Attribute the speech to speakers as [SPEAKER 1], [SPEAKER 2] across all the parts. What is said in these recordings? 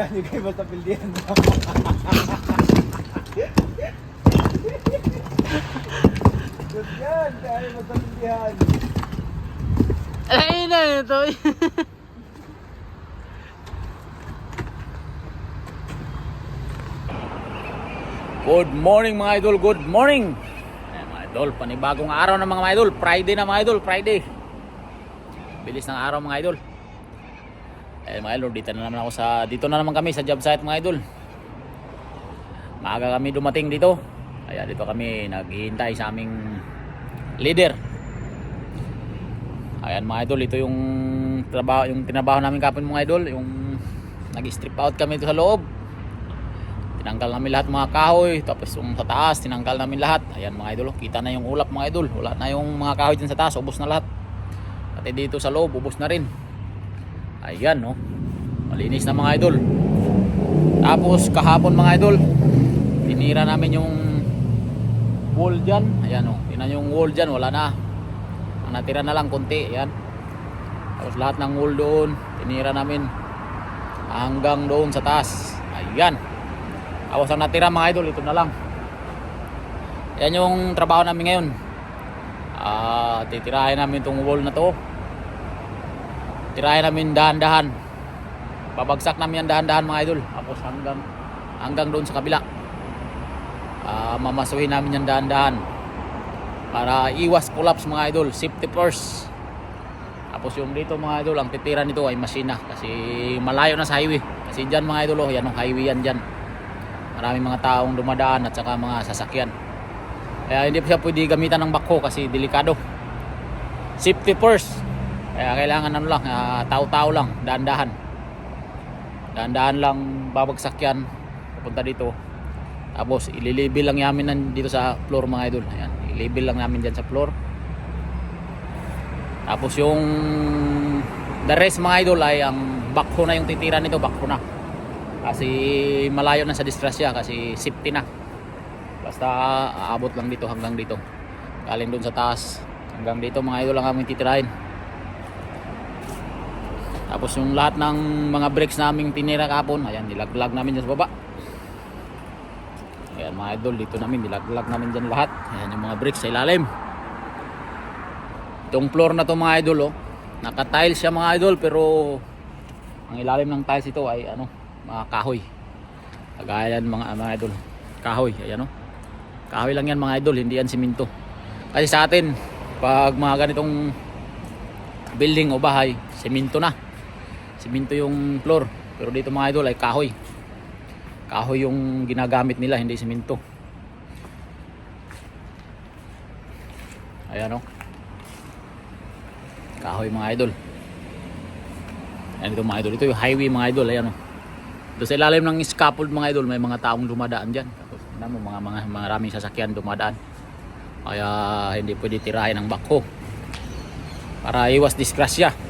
[SPEAKER 1] Ganyo kayo matapildihan mo. Good yan, kaya matapildihan.
[SPEAKER 2] Ay, na ito. Good morning mga idol, good morning. Ayan, mga idol, panibagong araw na mga idol. Friday na mga idol, Friday. Bilis ng araw mga idol. Eh mga idol, dito na naman ako sa dito na naman kami sa job site mga idol. Maaga kami dumating dito. Kaya dito kami naghihintay sa aming leader. Ayan mga idol, ito yung trabaho, yung tinabaho namin kapon mga idol, yung nag-strip out kami dito sa loob. Tinanggal namin lahat mga kahoy, tapos yung sa taas, tinanggal namin lahat. Ayan mga idol, oh, kita na yung ulap mga idol. Wala na yung mga kahoy dyan sa taas, ubos na lahat. Pati dito sa loob, ubos na rin. Ayan no. Malinis na mga idol. Tapos kahapon mga idol, tinira namin yung wall dyan. Ayan o, tinan yung wall dyan, wala na. Ang natira na lang konti, ayan. Tapos lahat ng wall doon, tinira namin hanggang doon sa taas. Ayan. Tapos ang natira mga idol, ito na lang. Yan yung trabaho namin ngayon. Ah, titirahin namin itong wall na to. Tirahin namin dahan-dahan. Babagsak namin yan dahan-dahan mga idol. Tapos hanggang hanggang doon sa kabila. Ah, mamasuhin namin yan dahan-dahan. Para iwas collapse mga idol. Safety first. Tapos yung dito mga idol, ang titira nito ay masina. Kasi malayo na sa highway. Kasi dyan mga idol, oh, yan ang highway yan dyan. Maraming mga taong dumadaan at saka mga sasakyan. Kaya hindi pa siya pwede gamitan ng bako kasi delikado. Safety first. Kaya kailangan ano lang, ah, tao-tao lang, dahan-dahan. Dahan-dahan lang babagsak yan papunta dito. Tapos ililibil lang namin dito sa floor mga idol. Ayan, ililibil lang namin dyan sa floor. Tapos yung the rest mga idol ay ang backhoe na yung titira nito, backhoe na. Kasi malayo na sa distrasya kasi safety na. Basta aabot lang dito hanggang dito. Galing doon sa taas hanggang dito mga idol lang kami titirahin. Tapos yung lahat ng mga brakes naming tinira kapon, ayan nilaglag namin dyan sa baba. Ayan mga idol, dito namin nilaglag namin dyan lahat. Ayan yung mga brakes sa ilalim. Itong floor na to mga idol oh. Naka-tiles siya mga idol pero ang ilalim ng tiles ito ay ano, mga kahoy. Kagaya yan mga mga idol. Kahoy, ayan oh. Kahoy lang yan mga idol, hindi yan siminto. Kasi sa atin, pag mga ganitong building o bahay, siminto na. Siminto yung floor. Pero dito mga idol ay kahoy. Kahoy yung ginagamit nila, hindi siminto. Ayan oh. Kahoy mga idol. Ayan ito mga idol. Ito yung highway mga idol. Ayan oh. Ito sa ilalim ng scaffold mga idol, may mga taong dumadaan dyan. Tapos mo, mga, mga maraming sasakyan dumadaan. Kaya hindi pwede tirahin ng bako. Para iwas disgrasya.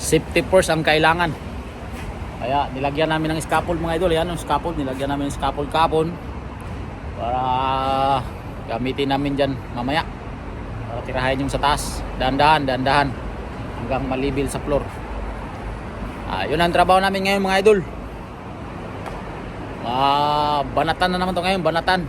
[SPEAKER 2] Safety first ang kailangan. Kaya nilagyan namin ng scaffold mga idol. Yan yung scaffold. Nilagyan namin ng scaffold kapon. Para gamitin namin dyan mamaya. Para tirahin yung sa taas. Dahan-dahan, dahan-dahan. Hanggang malibil sa floor. Ah, yun ang trabaho namin ngayon mga idol. Ah, banatan na naman to ngayon, banatan.